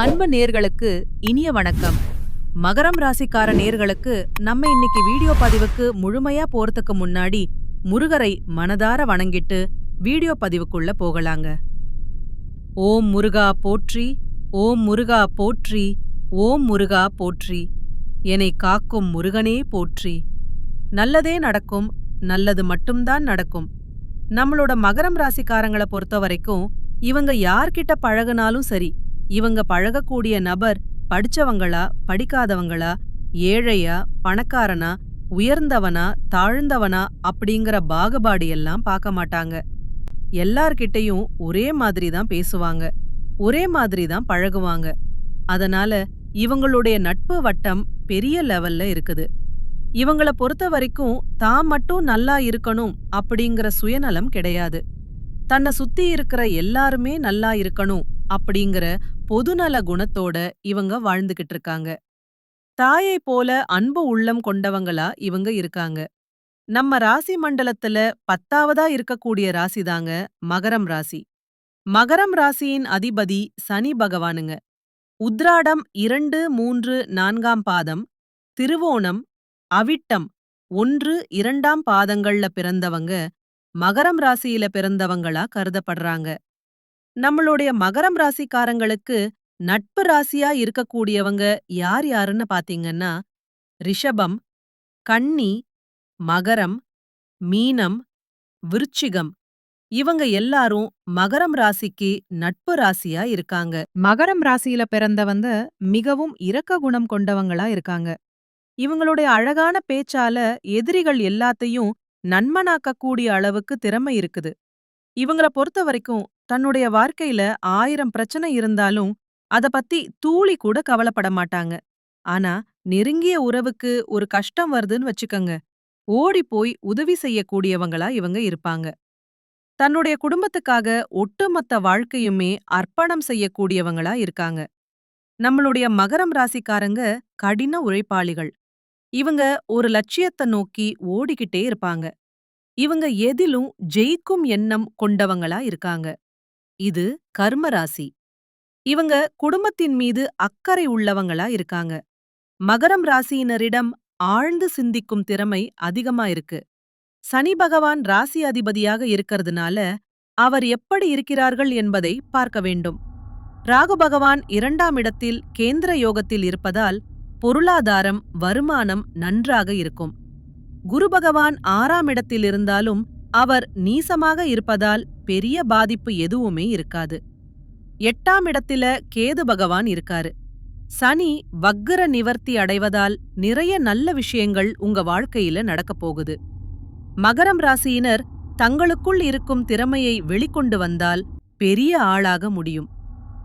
அன்பு நேர்களுக்கு இனிய வணக்கம். மகரம் ராசிக்கார நேர்களுக்கு நம்ம இன்னைக்கு வீடியோ பதிவுக்கு முழுமையா போறதுக்கு முன்னாடி முருகரை மனதார வணங்கிட்டு வீடியோ பதிவுக்குள்ள போகலாங்க. ஓம் முருகா போற்றி ஓம் முருகா போற்றி ஓம் முருகா போற்றி. என்னை காக்கும் முருகனே போற்றி. நல்லதே நடக்கும் நல்லது மட்டும்தான் நடக்கும். நம்மளோட மகரம் ராசிக்காரங்கள பொறுத்த வரைக்கும் இவங்க யார்கிட்ட பழகுனாலும் சரி இவங்க பழகக்கூடிய நபர் படிச்சவங்களா படிக்காதவங்களா ஏழையா பணக்காரனா உயர்ந்தவனா தாழ்ந்தவனா அப்படிங்கிற பாகுபாடு எல்லாம் பார்க்க மாட்டாங்க. எல்லார்கிட்டயும் ஒரே மாதிரி தான் பேசுவாங்க. ஒரே மாதிரி தான் பழகுவாங்க. அதனால இவங்களுடைய நட்பு வட்டம் பெரிய லெவல்ல இருக்குது. இவங்கள பொறுத்த வரைக்கும் தான் மட்டும் நல்லா இருக்கணும் அப்படிங்கிற சுயநலம் கிடையாது. தன்னை சுத்தி இருக்கிற எல்லாருமே நல்லா இருக்கணும் அப்படிங்கிற பொதுநல குணத்தோட இவங்க வாழ்ந்துகிட்டு இருக்காங்க தாயை போல அன்பு உள்ளம் கொண்டவங்களா இவங்க இருக்காங்க. நம்ம ராசி மண்டலத்துல பத்தாவதா இருக்கக்கூடிய ராசி தாங்க மகரம் ராசி. மகரம் ராசியின் அதிபதி சனி பகவானுங்க. உத்ராடம் இரண்டு மூன்று நான்காம் பாதம் திருவோணம் அவிட்டம் ஒன்று இரண்டாம் பாதங்கள்ல பிறந்தவங்க மகரம் ராசியில பிறந்தவங்களா கருதப்படுறாங்க. நம்மளுடைய மகரம் ராசிக்காரங்களுக்கு நட்பு ராசியா இருக்கக்கூடியவங்க யார் யாருன்னு பாத்தீங்கன்னா ரிஷபம் கன்னி மகரம் மீனம் விருச்சிகம். இவங்க எல்லாரும் மகரம் ராசிக்கு நட்பு ராசியா இருக்காங்க. மகரம் ராசியில பிறந்தவங்க மிகவும் இரக்க குணம் கொண்டவங்களா இருக்காங்க. இவங்களுடைய அழகான பேச்சால எதிரிகள் எல்லாத்தையும் நன்மனாக்கக்கூடிய அளவுக்கு திறமை இருக்குது. இவங்கள பொறுத்த வரைக்கும் தன்னுடைய வாழ்க்கையில ஆயிரம் பிரச்சனை இருந்தாலும் அத பத்தி தூளி கூட கவலைப்பட மாட்டாங்க. ஆனா நெருங்கிய உறவுக்கு ஒரு கஷ்டம் வருதுன்னு வச்சுக்கங்க. ஓடி போய் உதவி செய்யக்கூடியவங்களா இவங்க இருப்பாங்க. தன்னுடைய குடும்பத்துக்காக ஒட்டுமொத்த வாழ்க்கையுமே அர்ப்பணம் செய்யக்கூடியவங்களா இருக்காங்க. நம்மளுடைய மகரம் ராசிக்காரங்க கடின உழைப்பாளிகள். இவங்க ஒரு லட்சியத்தை நோக்கி ஓடிக்கிட்டே இருப்பாங்க. இவங்க எதிலும் ஜெயிக்கும் எண்ணம் கொண்டவங்களா இருக்காங்க. இது கர்ம ராசி. இவங்க குடும்பத்தின் மீது அக்கறை உள்ளவங்களா இருக்காங்க. மகரம் ராசியினரிடம் ஆழ்ந்து சிந்திக்கும் திறமை அதிகமா இருக்கு. சனி பகவான் ராசி அதிபதியாக இருக்கிறதுனால அவர் எப்படி இருக்கிறார்கள் என்பதை பார்க்க வேண்டும். ராகு பகவான் இரண்டாம் இடத்தில் கேந்திர யோகத்தில் இருப்பதால் பொருளாதாரம் வருமானம் நன்றாக இருக்கும். குரு பகவான் ஆறாம் இடத்தில் இருந்தாலும் அவர் நீசமாக இருப்பதால் பெரிய பாதிப்பு எதுவுமே இருக்காது. எட்டாம் இடத்தில கேது பகவான் இருக்காரு. சனி வக்கர நிவர்த்தி அடைவதால் நிறைய நல்ல விஷயங்கள் உங்க வாழ்க்கையில நடக்கப் போகுது. மகரம் ராசியினர் தங்களுக்குள் இருக்கும் திறமையை வெளிக்கொண்டு வந்தால் பெரிய ஆளாக முடியும்.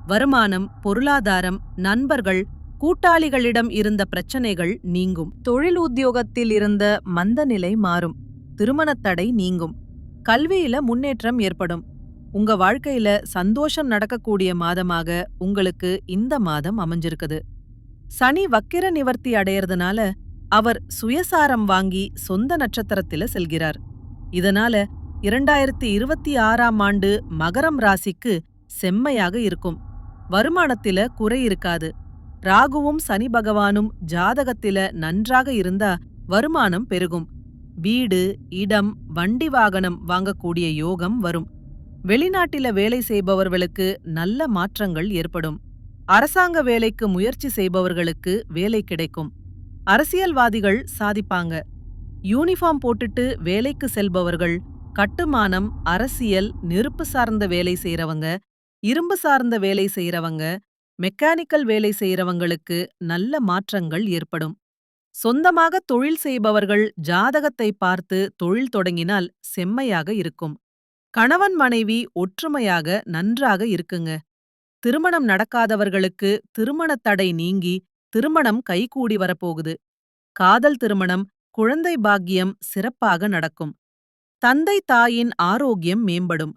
வருமானம் பொருளாதாரம் நண்பர்கள் கூட்டாளிகளிடம் இருந்த பிரச்சனைகள் நீங்கும். தொழில் உத்தியோகத்தில் இருந்த மந்த நிலை மாறும். திருமணத்தடை நீங்கும். கல்வியில முன்னேற்றம் ஏற்படும். உங்க வாழ்க்கையில சந்தோஷம் நடக்கக்கூடிய மாதமாக உங்களுக்கு இந்த மாதம் அமைஞ்சிருக்குது. சனி வக்கிர நிவர்த்தி அடையறதுனால அவர் சுயசாரம் வாங்கி சொந்த நட்சத்திரத்தில செல்கிறார். இதனால இரண்டாயிரத்தி இருபத்தி ஆறாம் ஆண்டு மகரம் ராசிக்கு செம்மையாக இருக்கும். வருமானத்தில குறை இருக்காது. ராகுவும் சனி பகவானும் ஜாதகத்தில நன்றாக இருந்தா வருமானம் பெருகும். வீடு இடம் வண்டி வாகனம் வாங்கக்கூடிய யோகம் வரும். வெளிநாட்டில வேலை செய்பவர்களுக்கு நல்ல மாற்றங்கள் ஏற்படும். அரசாங்க வேலைக்கு முயற்சி செய்பவர்களுக்கு வேலை கிடைக்கும். அரசியல்வாதிகள் சாதிப்பாங்க. யூனிஃபார்ம் போட்டுட்டு வேலைக்கு செல்பவர்கள் கட்டுமானம் அரசியல் நெருப்பு சார்ந்த வேலை செய்யறவங்க இரும்பு சார்ந்த வேலை செய்யறவங்க மெக்கானிக்கல் வேலை செய்றவங்களுக்கு நல்ல மாற்றங்கள் ஏற்படும். சொந்தமாக தொழில் செய்பவர்கள் ஜாதகத்தை பார்த்து தொழில் தொடங்கினால் செம்மையாக இருக்கும். கணவன் மனைவி ஒற்றுமையாக நன்றாக இருக்குங்க. திருமணம் நடக்காதவர்களுக்கு திருமணத் தடை நீங்கி திருமணம் கைகூடி வரப்போகுது. காதல் திருமணம் குழந்தை பாக்கியம் சிறப்பாக நடக்கும். தந்தை தாயின் ஆரோக்கியம் மேம்படும்.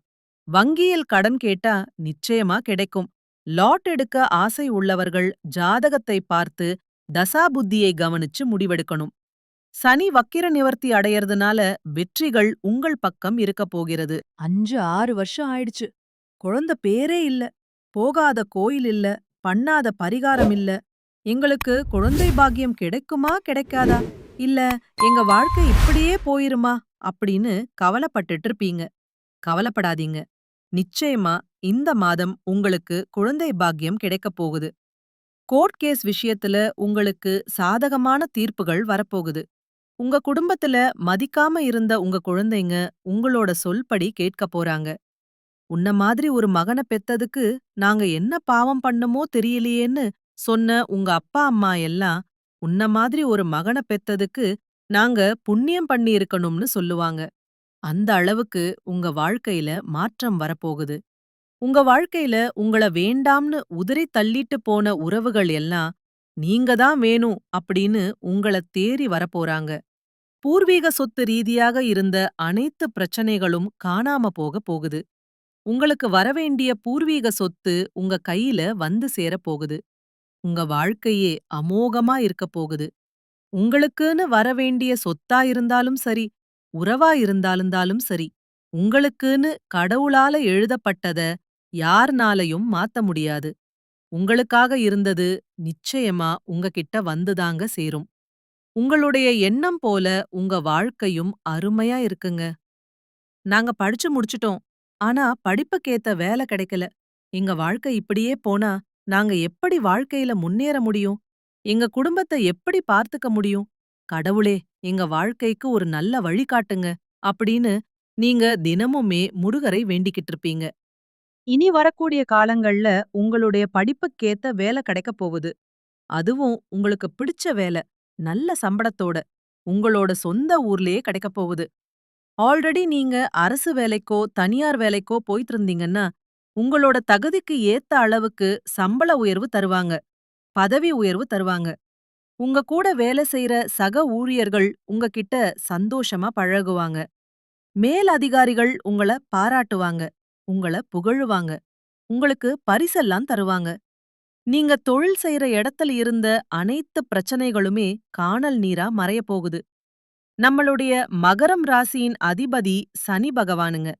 வங்கியில் கடன் கேட்டா நிச்சயமா கிடைக்கும். லாட் எடுக்க ஆசை உள்ளவர்கள் ஜாதகத்தை பார்த்து தசாபுத்தியை கவனிச்சு முடிவெடுக்கணும். சனி வக்கிர நிவர்த்தி அடையறதுனால வெற்றிகள் உங்கள் பக்கம் இருக்கப் போகிறது. அஞ்சு ஆறு வருஷம் ஆயிடுச்சு. குழந்தை பேரே இல்ல. போகாத கோயில் இல்ல. பண்ணாத பரிகாரம் இல்ல. எங்களுக்கு குழந்தை பாக்கியம் கிடைக்குமா கிடைக்காதா? இல்ல எங்க வாழ்க்கை இப்படியே போயிருமா? அப்படின்னு கவலைப்பட்டுட்டு இருப்பீங்க. கவலைப்படாதீங்க. நிச்சயமா இந்த மாதம் உங்களுக்கு குழந்தை பாக்கியம் கிடைக்கப் போகுது. கோர்ட் கேஸ் விஷயத்துல உங்களுக்கு சாதகமான தீர்ப்புகள் வரப்போகுது. உங்க குடும்பத்துல மதிக்காம இருந்த உங்க குழந்தைங்க உங்களோட சொல்படி கேட்க போறாங்க. உன்ன மாதிரி ஒரு மகனை பெத்ததுக்கு நாங்க என்ன பாவம் பண்ணமோ தெரியலையேன்னு சொன்ன உங்க அப்பா அம்மா எல்லாம் உன்ன மாதிரி ஒரு மகனை பெத்ததுக்கு நாங்க புண்ணியம் பண்ணியிருக்கணும்னு சொல்லுவாங்க. அந்த அளவுக்கு உங்க வாழ்க்கையில மாற்றம் வரப்போகுது. உங்க வாழ்க்கையில உங்கள வேண்டாம்னு உதறி தள்ளிட்டு போன உறவுகள் எல்லாம் நீங்க தான் வேணும் அப்படின்னு உங்கள தேறி வரப்போறாங்க. பூர்வீக சொத்து ரீதியாக இருந்த அனைத்து பிரச்சனைகளும் காணாம போக போகுது. உங்களுக்கு வரவேண்டிய பூர்வீக சொத்து உங்க கையில வந்து சேரப் போகுது உங்க வாழ்க்கையே அமோகமா இருக்கப் போகுது. உங்களுக்குன்னு வரவேண்டிய சொத்தா இருந்தாலும் சரி உறவா இருந்தாலும் சரி உங்களுக்குன்னு கடவுளால எழுதப்பட்டத யார்னாலையும் மாத்த முடியாது. உங்களுக்காக இருந்தது நிச்சயமா உங்ககிட்ட வந்துதாங்க சேரும். உங்களுடைய எண்ணம் போல உங்க வாழ்க்கையும் அருமையா இருக்குங்க. நாங்க படிச்சு முடிச்சிட்டோம். ஆனா படிப்புக்கேத்த வேலை கிடைக்கல. எங்க வாழ்க்கை இப்படியே போனா நாங்க எப்படி வாழ்க்கையில முன்னேற முடியும்? எங்க குடும்பத்தை எப்படி பார்த்துக்க முடியும்? கடவுளே எங்க வாழ்க்கைக்கு ஒரு நல்ல வழி காட்டுங்க அப்படின்னு நீங்க தினமுமே முருகரை வேண்டிக்கிட்டு இருப்பீங்க. இனி வரக்கூடிய காலங்கள்ல உங்களுடைய படிப்புக்கேத்த வேலை கிடைக்க போகுது. அதுவும் உங்களுக்கு பிடிச்ச வேலை நல்ல சம்பளத்தோட உங்களோட சொந்த ஊர்லயே கிடைக்க போகுது. ஆல்ரெடி நீங்க அரசு வேலைக்கோ தனியார் வேலைக்கோ போயிட்டு இருந்தீங்கன்னா உங்களோட தகுதிக்கு ஏத்த அளவுக்கு சம்பள உயர்வு தருவாங்க பதவி உயர்வு தருவாங்க. உங்க கூட வேலை செய்யற சக ஊழியர்கள் உங்ககிட்ட சந்தோஷமா பழகுவாங்க. மேல் அதிகாரிகள் உங்கள பாராட்டுவாங்க. உங்கள புகழுவாங்க. உங்களுக்கு பரிசெல்லாம் தருவாங்க. நீங்க தொழில் செய்யற இடத்துல இருந்த அனைத்து பிரச்சனைகளுமே காணல் நீரா மறைய போகுது. நம்மளுடைய மகரம் ராசியின் அதிபதி சனி பகவானுங்க.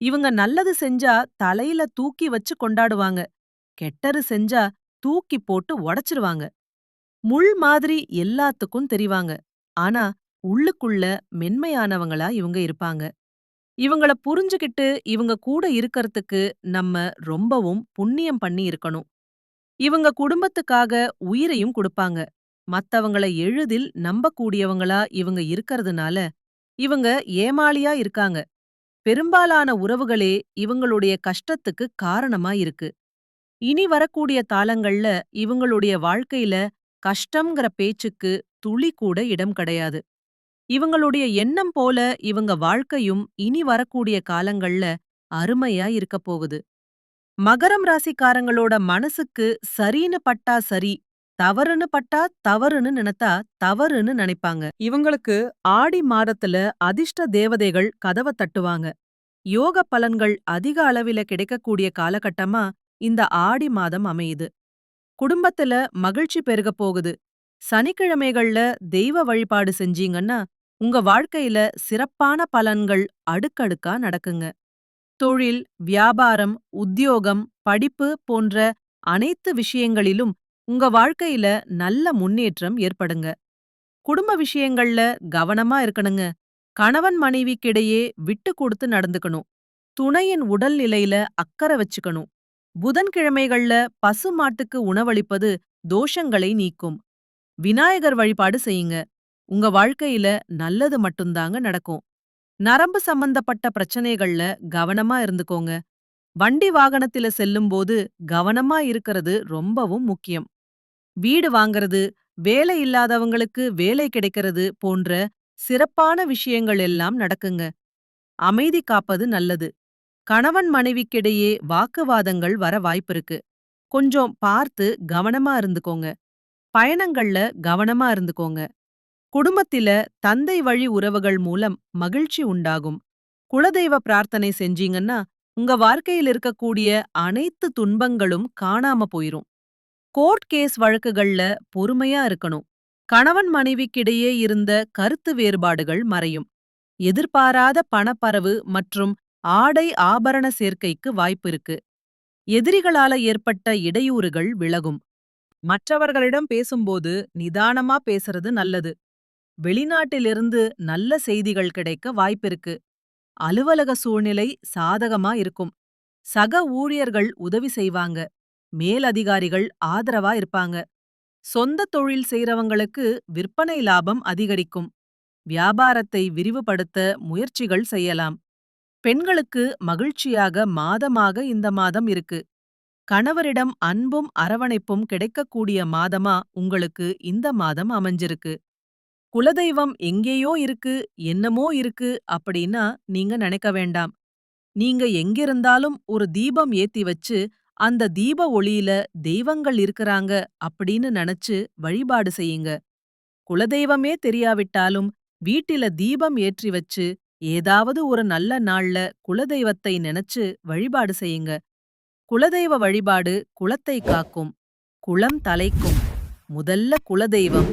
இவங்க நல்லது செஞ்சா தலையில தூக்கி வச்சு கொண்டாடுவாங்க. கெட்டது செஞ்சா தூக்கி போட்டு உடைச்சிருவாங்க. முள் மாதிரி எல்லாத்துக்கும் தெரிவாங்க. ஆனா உள்ளுக்குள்ள மென்மையானவங்களா இவங்க இருப்பாங்க. இவங்கள புரிஞ்சுகிட்டு இவங்க கூட இருக்கறதுக்கு நம்ம ரொம்பவும் புண்ணியம் பண்ணி இருக்கணும். இவங்க குடும்பத்துக்காக உயிரையும் கொடுப்பாங்க. மத்தவங்கள எளிதில் நம்பக்கூடியவங்களா இவங்க இருக்கறதுனால இவங்க ஏமாளியா இருக்காங்க. பெரும்பாலான உறவுகளே இவங்களுடைய கஷ்டத்துக்கு காரணமா இருக்கு. இனி வரக்கூடிய தாளங்கள்ல இவங்களுடைய வாழ்க்கையில கஷ்டம்ங்கிற பேச்சுக்கு துளி கூட இடம் கிடையாது. இவங்களுடைய எண்ணம் போல இவங்க வாழ்க்கையும் இனி வரக்கூடிய காலங்கள்ல அருமையா இருக்க போகுது. மகரம் ராசிக்காரங்களோட மனசுக்கு சரின்னு பட்டா சரி தவறுன்னு பட்டா தவறுன்னு நினைத்தா தவறுன்னு நினைப்பாங்க. இவங்களுக்கு ஆடி மாதத்துல அதிர்ஷ்ட தேவதைகள் கதவை தட்டுவாங்க. யோக பலன்கள் அதிக அளவில கிடைக்கக்கூடிய காலகட்டமா இந்த ஆடி மாதம் அமையுது. குடும்பத்துல மகிழ்ச்சி பெருக போகுது. சனிக்கிழமைகள்ல தெய்வ வழிபாடு செஞ்சீங்கன்னா உங்க வாழ்க்கையில சிறப்பான பலன்கள் அடுக்கடுக்கா நடக்குங்க. தொழில் வியாபாரம் உத்தியோகம் படிப்பு போன்ற அனைத்து விஷயங்களிலும் உங்க வாழ்க்கையில நல்ல முன்னேற்றம் ஏற்படுங்க. குடும்ப விஷயங்கள்ல கவனமா இருக்கணுங்க. கணவன் மனைவிக்கிடையே விட்டு கொடுத்து நடந்துக்கணும். துணையின் உடல்நிலையில அக்கறை வச்சுக்கணும். புதன்கிழமைகள்ல பசு மாட்டுக்கு உணவளிப்பது தோஷங்களை நீக்கும். விநாயகர் வழிபாடு செய்யுங்க. உங்க வாழ்க்கையில நல்லது மட்டும்தாங்க நடக்கும். நரம்பு சம்பந்தப்பட்ட பிரச்சனைகள்ல கவனமா இருந்துக்கோங்க. வண்டி வாகனத்தில செல்லும்போது கவனமா இருக்கிறது ரொம்பவும் முக்கியம். வீடு வாங்கறது வேலை இல்லாதவங்களுக்கு வேலை கிடைக்கிறது போன்ற சிறப்பான விஷயங்கள் எல்லாம் நடக்குங்க. அமைதி காப்பது நல்லது. கணவன் மனைவிக்கிடையே வாக்குவாதங்கள் வர வாய்ப்பிருக்கு கொஞ்சம் பார்த்து கவனமா இருந்துக்கோங்க. பயணங்கள்ல கவனமா இருந்துக்கோங்க. குடும்பத்தில தந்தை வழி உறவுகள் மூலம் மகிழ்ச்சி உண்டாகும். குலதெய்வ பிரார்த்தனை செஞ்சீங்கன்னா உங்க வாழ்க்கையில் இருக்கக்கூடிய அனைத்து துன்பங்களும் காணாம போயிரும். கோர்ட் கேஸ் வழக்குகள்ல பொறுமையா இருக்கணும். கணவன் மனைவிக்கிடையே இருந்த கருத்து வேறுபாடுகள் மறையும். எதிர்பாராத பணப்பரவு மற்றும் ஆடை ஆபரண சேர்க்கைக்கு வாய்ப்பு இருக்கு. எதிரிகளால ஏற்பட்ட இடையூறுகள் விலகும். மற்றவர்களிடம் பேசும்போது நிதானமா பேசுறது நல்லது. வெளிநாட்டிலிருந்து நல்ல செய்திகள் கிடைக்க வாய்ப்பிருக்கு. அலுவலக சூழ்நிலை சாதகமா இருக்கும். சக ஊழியர்கள் உதவி செய்வாங்க. மேலதிகாரிகள் ஆதரவா இருப்பாங்க. சொந்த தொழில் செய்றவங்களுக்கு விற்பனை லாபம் அதிகரிக்கும். வியாபாரத்தை விரிவுபடுத்த முயற்சிகள் செய்யலாம். பெண்களுக்கு மகிழ்ச்சியாக மாதமாக இந்த மாதம் இருக்கு. கணவரிடம் அன்பும் அரவணைப்பும் கிடைக்கக்கூடிய மாதமா உங்களுக்கு இந்த மாதம் அமைஞ்சிருக்கு. குலதெய்வம் எங்கேயோ இருக்கு என்னமோ இருக்கு அப்படின்னா நீங்க நினைக்க வேண்டாம். நீங்க எங்கிருந்தாலும் ஒரு தீபம் ஏத்தி வச்சு அந்த தீப ஒளியில தெய்வங்கள் இருக்கறாங்க அப்படின்னு நினைச்சு வழிபாடு செய்யுங்க. குலதெய்வமே தெரியாவிட்டாலும் வீட்டில தீபம் ஏற்றி வச்சு ஏதாவது ஒரு நல்ல நாள்ல குலதெய்வத்தை நினைச்சு வழிபாடு செய்யுங்க. குலதெய்வ வழிபாடு குலத்தை காக்கும் குளம் தலைக்கும். முதல்ல குலதெய்வம்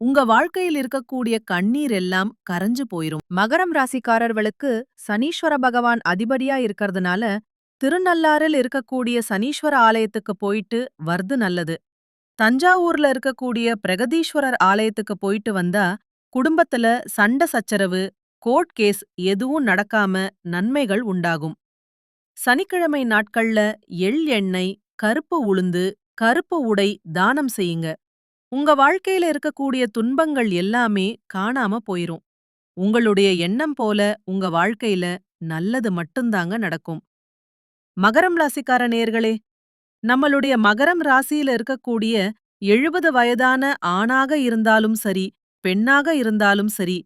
உங்க வாழ்க்கையில் இருக்கக்கூடிய கண்ணீர் எல்லாம் கரைஞ்சு போயிரும். மகரம் ராசிக்காரர்களுக்கு சனீஸ்வர பகவான் அதிபதியா இருக்கறதுனால திருநள்ளாறில் இருக்கக்கூடிய சனீஸ்வர ஆலயத்துக்கு போயிட்டு வர்றது நல்லது. தஞ்சாவூர்ல இருக்கக்கூடிய பிரகதீஸ்வரர் ஆலயத்துக்கு போயிட்டு வந்தா குடும்பத்துல சண்டை சச்சரவு கோர்ட் கேஸ் எதுவும் நடக்காம நன்மைகள் உண்டாகும். சனிக்கிழமை நாட்கள்ல எள் எண்ணெய் கருப்பு உளுந்து கருப்பு உடை தானம் செய்யுங்க. உங்க வாழ்க்கையில இருக்கக்கூடிய துன்பங்கள் எல்லாமே காணாம போயிரும். உங்களுடைய எண்ணம் போல உங்க வாழ்க்கையில நல்லது மட்டும்தாங்க நடக்கும். மகரம் ராசிக்கார நேர்களே நம்மளுடைய மகரம் ராசியில இருக்கக்கூடிய எழுபது வயதான ஆணாக இருந்தாலும் சரி பெண்ணாக இருந்தாலும் சரி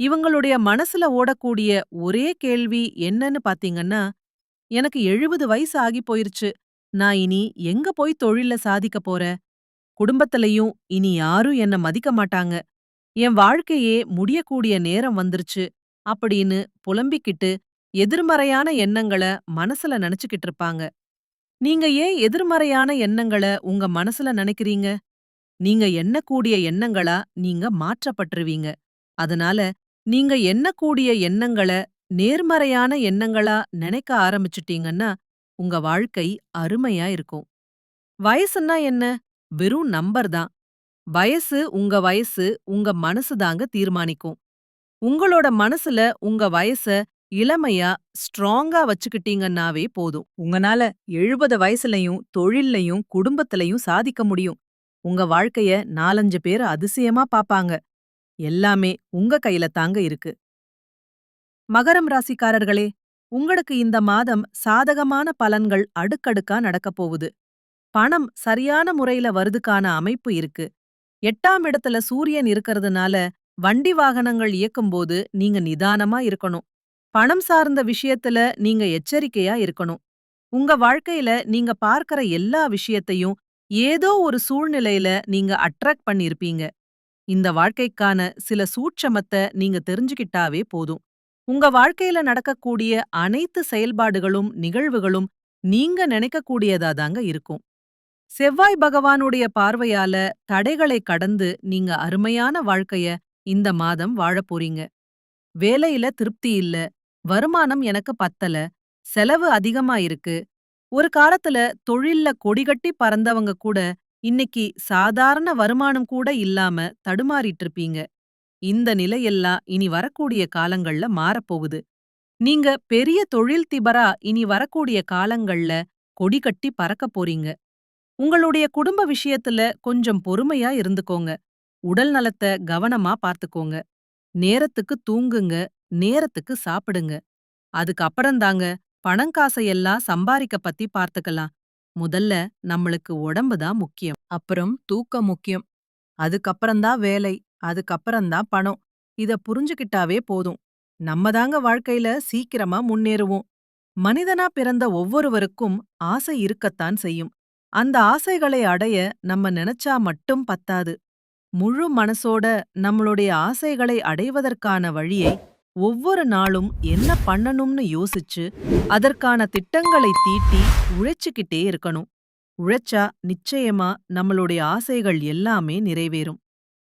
இவங்களுடைய மனசுல ஓடக்கூடிய ஒரே கேள்வி என்னன்னு பாத்தீங்கன்னா எனக்கு எழுபது வயசு ஆகி போயிருச்சு. நான் இனி எங்க போய் தொழில சாதிக்க போற குடும்பத்திலையும் இனி யாரும் என்ன மதிக்க மாட்டாங்க. என் வாழ்க்கையே முடியக்கூடிய நேரம் வந்துருச்சு அப்படின்னு புலம்பிக்கிட்டு எதிர்மறையான எண்ணங்கள மனசுல நினைச்சுக்கிட்டு இருப்பாங்க. நீங்க ஏன் எதிர்மறையான எண்ணங்கள உங்க மனசுல நினைக்கிறீங்க? நீங்க எண்ணக்கூடிய எண்ணங்களா நீங்க மாற்றப்பட்டுருவீங்க. அதனால நீங்க எண்ணக்கூடிய எண்ணங்கள நேர்மறையான எண்ணங்களா நினைக்க ஆரம்பிச்சுட்டீங்கன்னா உங்க வாழ்க்கை அருமையா இருக்கும். வயசுன்னா என்ன? வெறும் நம்பர் தான். வயசு உங்க வயசு உங்க மனசு தாங்க தீர்மானிக்கும். உங்களோட மனசுல உங்க வயச இளமையா ஸ்ட்ராங்கா வச்சுக்கிட்டீங்கன்னாவே போதும். உங்கனால எழுபது வயசுலயும் தொழில்லையும் குடும்பத்திலையும் சாதிக்க முடியும். உங்க வாழ்க்கைய நாலஞ்சு பேர் அதிசயமா பாப்பாங்க. எல்லாமே உங்க கையில தாங்க இருக்கு. மகரம் ராசிக்காரர்களே உங்களுக்கு இந்த மாதம் சாதகமான பலன்கள் அடுக்கடுக்கா நடக்கப் போகுது. பணம் சரியான முறையில வருதுக்கான அமைப்பு இருக்கு. எட்டாம் இடத்துல சூரியன் இருக்கறதுனால வண்டி வாகனங்கள் இயக்கும்போது நீங்க நிதானமா இருக்கணும். பணம் சார்ந்த விஷயத்துல நீங்க எச்சரிக்கையா இருக்கணும். உங்க வாழ்க்கையில நீங்க பார்க்கற எல்லா விஷயத்தையும் ஏதோ ஒரு சூழ்நிலையில நீங்க அட்ராக்ட் பண்ணிருப்பீங்க இந்த வாழ்க்கைக்கான சில சூட்சமத்தை நீங்க தெரிஞ்சுக்கிட்டாவே போதும். உங்க வாழ்க்கையில நடக்கக்கூடிய அனைத்து செயல்பாடுகளும் நிகழ்வுகளும் நீங்க நினைக்கக்கூடியதா தாங்க இருக்கும். செவ்வாய் பகவானுடைய பார்வையால தடைகளை கடந்து நீங்க அருமையான வாழ்க்கைய இந்த மாதம் வாழப் போறீங்க. வேலையில திருப்தி இல்ல வருமானம் எனக்கு பத்தல செலவு அதிகமா இருக்கு. ஒரு காலத்துல தொழில்ல கொடிகட்டி பறந்தவங்க கூட இன்னைக்கு சாதாரண வருமானம் கூட இல்லாம தடுமாறிட்டு இருப்பீங்க. இந்த நிலையெல்லாம் இனி வரக்கூடிய காலங்கள்ல மாறப்போகுது நீங்க பெரிய தொழில் திபரா இனி வரக்கூடிய காலங்கள்ல கொடி கட்டி பறக்க போறீங்க. உங்களுடைய குடும்ப விஷயத்துல கொஞ்சம் பொறுமையா இருந்துக்கோங்க. உடல் நலத்தை கவனமா பார்த்துக்கோங்க. நேரத்துக்கு தூங்குங்க. நேரத்துக்கு சாப்பிடுங்க. அதுக்கப்புறம்தாங்க பணங்காசையெல்லாம் சம்பாரிக்க பத்தி பார்த்துக்கலாம். முதல்ல நம்மளுக்கு உடம்பு தான் முக்கியம். அப்புறம் தூக்கம் முக்கியம். அதுக்கப்புறம்தான் வேலை. அதுக்கப்புறம்தான் பணம். இத புரிஞ்சுக்கிட்டாவே போதும். நம்ம தாங்க வாழ்க்கையில சீக்கிரமா முன்னேறுவோம். மனிதனா பிறந்த ஒவ்வொருவருக்கும் ஆசை இருக்கத்தான் செய்யும். அந்த ஆசைகளை அடைய நம்ம நினைச்சா மட்டும் பத்தாது. முழு மனசோட நம்மளுடைய ஆசைகளை அடைவதற்கான வழியை ஒவ்வொரு நாளும் என்ன பண்ணணும்னு யோசிச்சு அதற்கான திட்டங்களை தீட்டி உழைச்சுக்கிட்டே இருக்கணும். உழைச்சா நிச்சயமா நம்மளுடைய ஆசைகள் எல்லாமே நிறைவேறும்.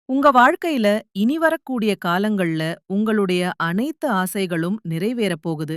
உங்க வாழ்க்கையில இனி வரக்கூடிய காலங்கள்ல உங்களுடைய அனைத்து ஆசைகளும் நிறைவேறப் போகுது.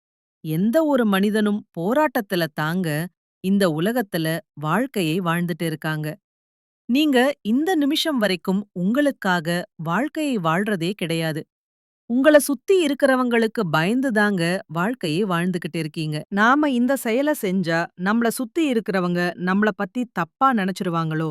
எந்த ஒரு மனிதனும் போராட்டத்துல தாங்க இந்த உலகத்துல வாழ்க்கையை வாழ்ந்துட்டு இருக்காங்க. நீங்க இந்த நிமிஷம் வரைக்கும் உங்களுக்காக வாழ்க்கையை வாழ்றதே கிடையாது. உங்கள சுத்தி இருக்கிறவங்களுக்கு பயந்து தாங்க வாழ்க்கையை வாழ்ந்துகிட்டு இருக்கீங்க. நாம இந்த செயலை செஞ்சா நம்மள சுத்தி இருக்கிறவங்க நம்மள பத்தி தப்பா நினைச்சிருவாங்களோ?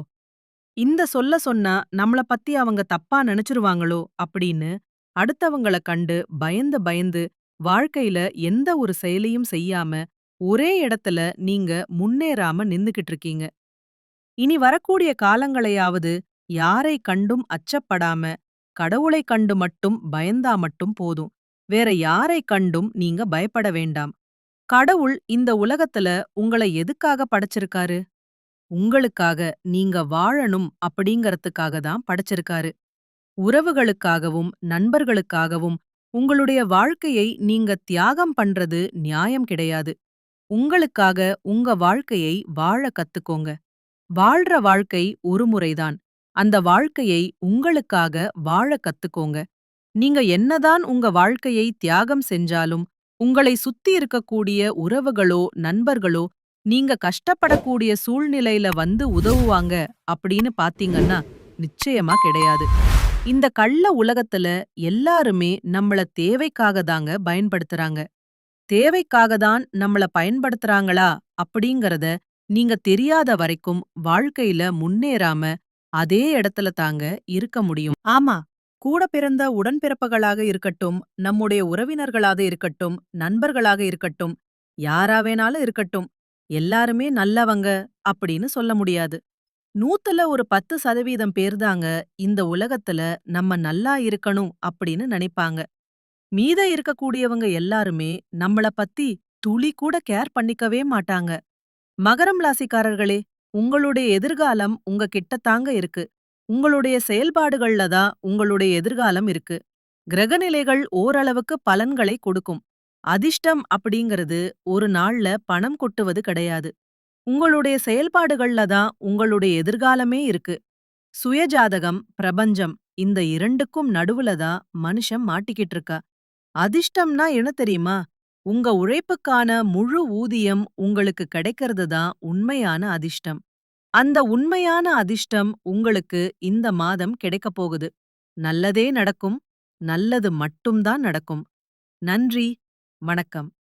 இந்த சொல்ல சொன்னா நம்மள பத்தி அவங்க தப்பா நினைச்சிருவாங்களோ? அப்படின்னு அடுத்தவங்கள கண்டு பயந்து பயந்து வாழ்க்கையில எந்த ஒரு செயலையும் செய்யாம ஒரே இடத்துல நீங்க முன்னேறாம நின்னுகிட்டு இருக்கீங்க. இனி வரக்கூடிய காலங்களையாவது யாரை கண்டும் அச்சப்படாம கடவுளை கண்டு மட்டும் பயந்தா மட்டும் போதும். வேற யாரை கண்டும் நீங்க பயப்பட வேண்டாம். கடவுள் இந்த உலகத்துல உங்களை எதுக்காக படைச்சிருக்காரு? உங்களுக்காக நீங்க வாழணும் அப்படிங்கறதுக்காக தான் படைச்சிருக்காரு. உறவுகளுக்காகவும் நண்பர்களுக்காகவும் உங்களுடைய வாழ்க்கையை நீங்க தியாகம் பண்றது நியாயம் கிடையாது. உங்களுக்காக உங்க வாழ்க்கையை வாழ கத்துக்கோங்க. வாழ்ற வாழ்க்கை ஒரு முறைதான். அந்த வாழ்க்கையை உங்களுக்காக வாழ கத்துக்கோங்க. நீங்க என்னதான் உங்க வாழ்க்கையை தியாகம் செஞ்சாலும் உங்களை சுத்தி இருக்கக்கூடிய உறவுகளோ நண்பர்களோ நீங்க கஷ்டப்படக்கூடிய சூழ்நிலையில வந்து உதவுவாங்க அப்படின்னு பாத்தீங்கன்னா நிச்சயமா கிடையாது. இந்த கள்ள உலகத்துல எல்லாருமே நம்மள தேவைக்காக தாங்க பயன்படுத்துறாங்க. தேவைக்காக தான் நம்மள பயன்படுத்துறாங்களா அப்படிங்கறத நீங்க தெரியாத வரைக்கும் வாழ்க்கையில முன்னேறாம அதே இடத்துல தாங்க இருக்க முடியும். ஆமா. கூட பிறந்த உடன்பிறப்புகளாக இருக்கட்டும் நம்முடைய உறவினர்களாக இருக்கட்டும் நண்பர்களாக இருக்கட்டும் யாரா வேணாலும் இருக்கட்டும் எல்லாருமே நல்லவங்க அப்படின்னு சொல்ல முடியாது. நூத்துல ஒரு பத்து சதவீதம் பேர்தாங்க இந்த உலகத்துல நம்ம நல்லா இருக்கணும் அப்படின்னு நினைப்பாங்க. மீத இருக்கக்கூடியவங்க எல்லாருமே நம்மள பத்தி துளி கூட கேர் பண்ணிக்கவே மாட்டாங்க. மகரம் ராசிக்காரர்களே உங்களுடைய எதிர்காலம் உங்க கிட்டத்தாங்க இருக்கு. உங்களுடைய செயல்பாடுகள்ல தான் உங்களுடைய எதிர்காலம் இருக்கு. கிரகநிலைகள் ஓரளவுக்கு பலன்களை கொடுக்கும். அதிர்ஷ்டம் அப்படிங்கிறது ஒரு நாள்ல பணம் கொட்டுவது கிடையாது. உங்களுடைய செயல்பாடுகள்ல தான் உங்களுடைய எதிர்காலமே இருக்கு. சுயஜாதகம் பிரபஞ்சம் இந்த இரண்டுக்கும் நடுவுல தான் மனுஷன் மாட்டிக்கிட்டு இருக்கா. அதிர்ஷ்டம்னா என்ன தெரியுமா? உங்க உழைப்புக்கான முழு ஊதியம் உங்களுக்கு கிடைக்கிறது தான் உண்மையான அதிர்ஷ்டம். அந்த உண்மையான அதிர்ஷ்டம் உங்களுக்கு இந்த மாதம் கிடைக்கப் போகுது. நல்லதே நடக்கும் நல்லது மட்டும்தான் நடக்கும். நன்றி வணக்கம்.